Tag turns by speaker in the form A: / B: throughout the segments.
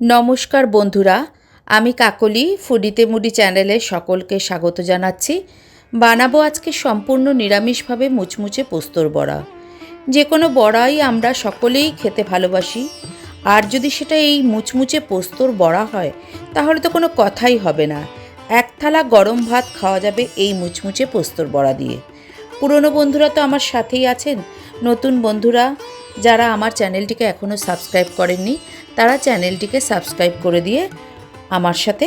A: নমস্কার বন্ধুরা, আমি কাকলি ফুডিতে মুডি চ্যানেলে সকলকে স্বাগত জানাচ্ছি। বানাবো আজকে সম্পূর্ণ নিরামিষভাবে মুচমুচে পোস্তর বড়া। যে কোনো বড়াই আমরা সকলেই খেতে ভালোবাসি। আর যদি সেটা এই মুচমুচে পোস্তর বড়া হয়, তাহলে তো কোনো কথাই হবে না। এক থালা গরম ভাত খাওয়া যাবে এই মুচমুচে পোস্তর বড়া দিয়ে। পুরনো বন্ধুরা তো আমার সাথেই আছেন। নতুন বন্ধুরা যারা আমার চ্যানেলটিকে এখনও সাবস্ক্রাইব করেননি, তারা চ্যানেলটিকে সাবস্ক্রাইব করে দিয়ে আমার সাথে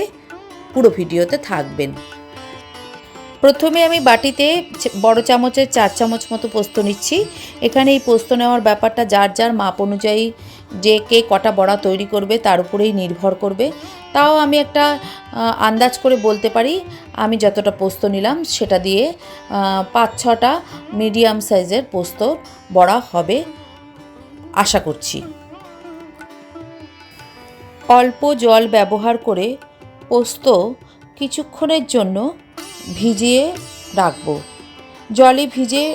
A: পুরো ভিডিওতে থাকবেন। প্রথমে আমি বাটিতে বড় চামচের চার চামচ মতো পোস্ত নিচ্ছি। এখানে এই পোস্ত নেওয়ার ব্যাপারটা যার যার মাপ অনুযায়ী যে কে কটা বড়া তৈরি করবে তার উপরেই নির্ভর করবে। তাও আমি একটা আন্দাজ করে বলতে পারি, আমি যতটা পোস্ত নিলাম সেটা দিয়ে পাঁচ ছটা মিডিয়াম সাইজের পোস্ত বড়া হবে। আশা করছি। অল্প জল ব্যবহার করে পোস্ত কিছুক্ষণের জন্য ভিজিয়ে রাখব। জলে ভিজে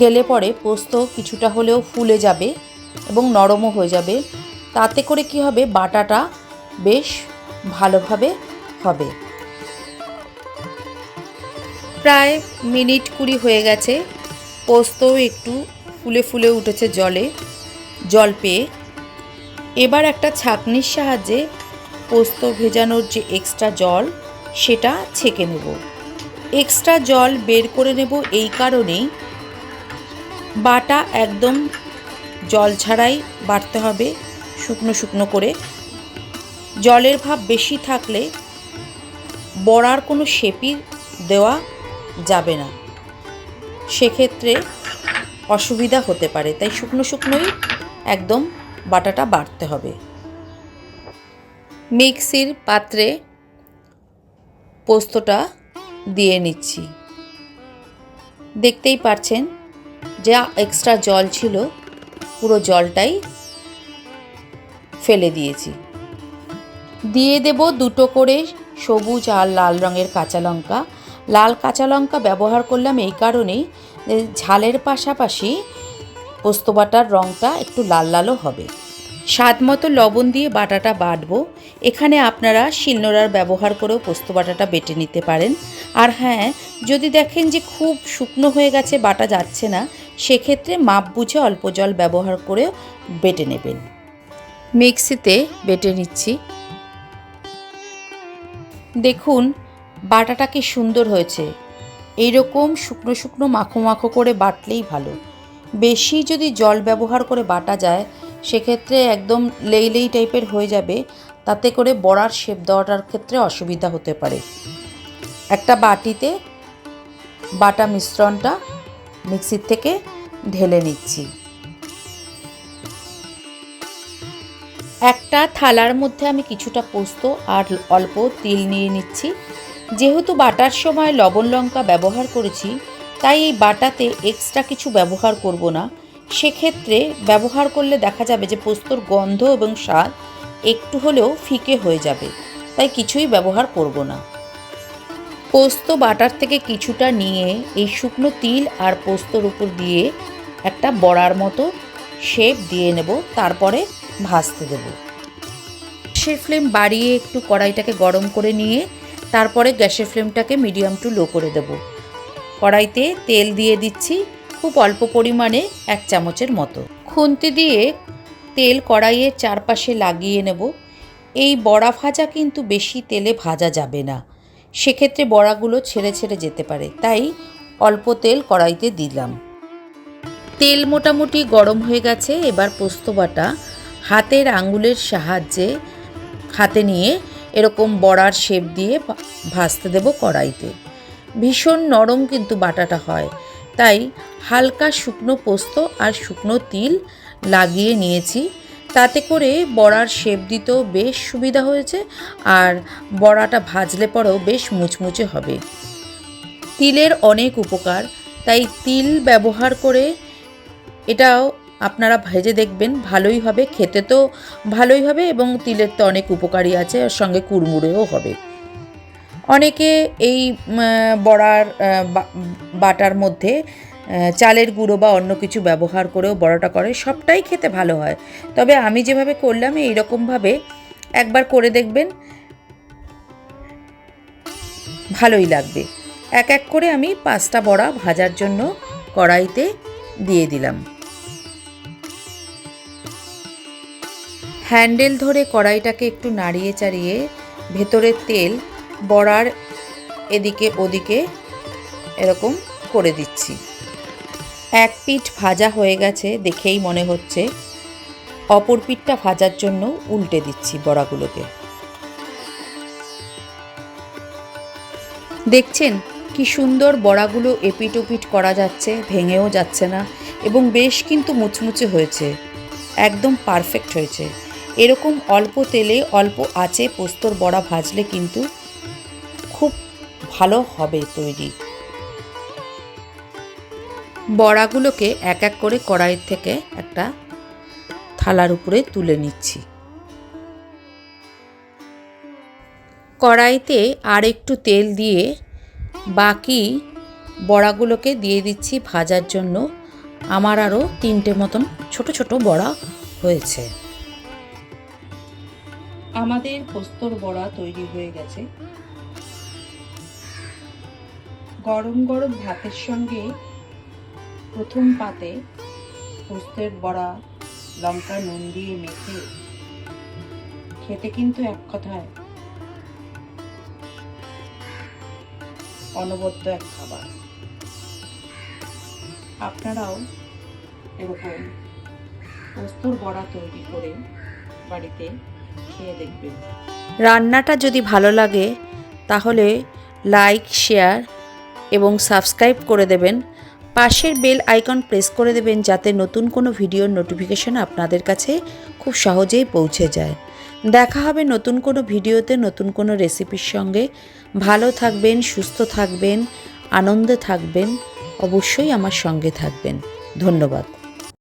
A: গেলে পরে পোস্ত কিছুটা হলেও ফুলে যাবে এবং নরমও হয়ে যাবে। তাতে করে কি হবে? বাটাটা বেশ ভালোভাবে হবে। প্রায় মিনিট কুড়ি হয়ে গেছে। পোস্তও একটু ফুলে ফুলে উঠেছে জলে, জল পেয়ে। এবার একটা ছাঁকনির সাহায্যে পোস্ত ভেজানোর যে এক্সট্রা জল, সেটা ছেঁকে নেব। এক্সট্রা জল বের করে নেব এই কারণেই বাটা একদম জল ছাড়াই বাটতে হবে, শুকনো শুকনো করে। জলের ভাব বেশি থাকলে বড়ার কোনো শেপই দেওয়া যাবে না। সেক্ষেত্রে অসুবিধা হতে পারে। তাই শুকনো শুকনোই একদম বাটাটা বাড়তে হবে। মিক্সির পাত্রে পোস্তটা দিয়ে নিচ্ছি। দেখতেই পাচ্ছেন যা এক্সট্রা জল ছিল, পুরো জলটাই ফেলে দিয়েছি। দিয়ে দেব দুটো করে সবুজ আর লাল রঙের কাঁচা লঙ্কা। লাল কাঁচা লঙ্কা ব্যবহার করলাম এই কারণেই ঝালের পাশাপাশি পোস্ত বাটার রঙটা একটু লাল লালও হবে। স্বাদ মতো লবণ দিয়ে বাটাটা বাটবো। এখানে আপনারা শিলনোড়ার ব্যবহার করেও পোস্ত বাটাটা বেটে নিতে পারেন। আর হ্যাঁ যদি দেখেন যে খুব শুকনো হয়ে গেছে, বাটা যাচ্ছে না, সেক্ষেত্রে মাপ বুঝে অল্প জল ব্যবহার করেও বেটে নেবেন। মিক্সিতে বেটে নিচ্ছি। দেখুন, বাটাটা কি সুন্দর হয়েছে। এইরকম শুকনো শুকনো মাখো মাখো করে বাটলেই ভালো। বেশি যদি জল ব্যবহার করে বাটা যায়, সেক্ষেত্রে একদম লেই লেই টাইপের হয়ে যাবে, তাতে করে বড়ার শেপ দেওয়াটার ক্ষেত্রে অসুবিধা হতে পারে। একটা বাটিতে বাটা মিশ্রণটা মিক্সির থেকে ঢেলে নিচ্ছি। একটা থালার মধ্যে আমি কিছুটা পোস্ত আর অল্প তিল নিয়ে নিচ্ছি। যেহেতু বাটার সময় লবণ লঙ্কা ব্যবহার করেছি, তাই এই বাটাতে এক্সট্রা কিছু ব্যবহার করব না। সেক্ষেত্রে ব্যবহার করলে দেখা যাবে যে পোস্তর গন্ধ এবং স্বাদ একটু হলেও ফিকে হয়ে যাবে, তাই কিছুই ব্যবহার করব না। পোস্ত বাটার থেকে কিছুটা নিয়ে এই শুকনো তিল আর পোস্তর উপর দিয়ে একটা বড়ার মতো শেপ দিয়ে নেব, তারপরে ভাজতে দেব। গ্যাসের ফ্লেম বাড়িয়ে একটু কড়াইটাকে গরম করে নিয়ে তারপরে গ্যাসের ফ্লেমটাকে মিডিয়াম টু লো করে দেব। কড়াইতে তেল দিয়ে দিচ্ছি খুব অল্প পরিমাণে এক চামচের মতো। খুন্তি দিয়ে তেল কড়াইয়ের চারপাশে লাগিয়ে নেব। এই বড়া ভাজা কিন্তু বেশি তেলে ভাজা যাবে না। সেক্ষেত্রে বড়াগুলো ছেড়ে ছেড়ে যেতে পারে, তাই অল্প তেল কড়াইতে দিলাম। তেল মোটামুটি গরম হয়ে গেছে, এবার পোস্ত বাটা হাতের আঙুলের সাহায্যে হাতে নিয়ে এরকম বড়ার শেপ দিয়ে ভাজতে দেব কড়াইতে। ভীষণ নরম কিন্তু বাটাটা হয়। তাই হালকা শুকনো পোস্ত আর শুকনো তিল লাগিয়ে নিয়েছি। তাতে করে বড়ার শেপ দিতেও বেশ সুবিধা হয়েছে আর বড়াটা ভাজলে পরেও বেশ মুচমুচে হবে। তিলের অনেক উপকার, তাই তিল ব্যবহার করে এটাও আপনারা ভেজে দেখবেন, ভালোই হবে, খেতে তো ভালোই হবে এবং তিলের তো অনেক উপকারী আছে, আর সঙ্গে কুড়মুড়েও হবে। অনেকে এই বড়ার বাটার মধ্যে চালের গুঁড়ো বা অন্য কিছু ব্যবহার করেও বড়াটা করে, সবটাই খেতে ভালো হয়। তবে আমি যেভাবে করলাম এই এইরকমভাবে একবার করে দেখবেন, ভালোই লাগবে। এক এক করে আমি পাঁচটা বড়া ভাজার জন্য কড়াইতে দিয়ে দিলাম। হ্যান্ডেল ধরে কড়াইটাকে একটু নাড়িয়ে চাড়িয়ে ভেতরের তেল বড়ার এদিকে ওদিকে এরকম করে দিচ্ছি। এক পিঠ ভাজা হয়ে গেছে দেখেই মনে হচ্ছে। অপর পিঠটা ভাজার জন্য উল্টে দিচ্ছি বড়াগুলোকে। দেখছেন কি সুন্দর বড়াগুলো এপিট ওপিট করা যাচ্ছে, ভেঙেও যাচ্ছে না এবং বেশ কিন্তু মুচমুচে হয়েছে। একদম পারফেক্ট হয়েছে। এরকম অল্প তেলে অল্প আঁচে পোস্তর বড়া ভাজলে কিন্তু খুব ভালো হবে তৈরি। বড়াগুলোকে এক এক করে কড়াইয়ের থেকে একটা থালার উপরে তুলে নিচ্ছি। কড়াইতে আর একটু তেল দিয়ে বাকি বড়াগুলোকে দিয়ে দিচ্ছি ভাজার জন্য। আমার আরও তিনটে মতন ছোট ছোট বড়া হয়েছে। আমাদের পোস্তর বড়া তৈরি হয়ে গেছে। গরম গরম ভাতের সঙ্গে প্রথম পাতে পোস্তের বড়া, লঙ্কা, নুন দিয়ে মেখে খেতে কিন্তু এক কথায় অনবদ্য এক খাবার। আপনারাও এরকম পোস্তর বড়া তৈরি করে বাড়িতে খেয়ে দেখবেন। রান্নাটা যদি ভালো লাগে, তাহলে লাইক, শেয়ার এবং সাবস্ক্রাইব করে দেবেন। পাশের বেল আইকন প্রেস করে দেবেন যাতে নতুন কোনো ভিডিওর নোটিফিকেশন আপনাদের কাছে খুব সহজেই পৌঁছে যায়। দেখা হবে নতুন কোনো ভিডিওতে নতুন কোনো রেসিপির সঙ্গে। ভালো থাকবেন, সুস্থ থাকবেন, আনন্দে থাকবেন, অবশ্যই আমার সঙ্গে থাকবেন। ধন্যবাদ।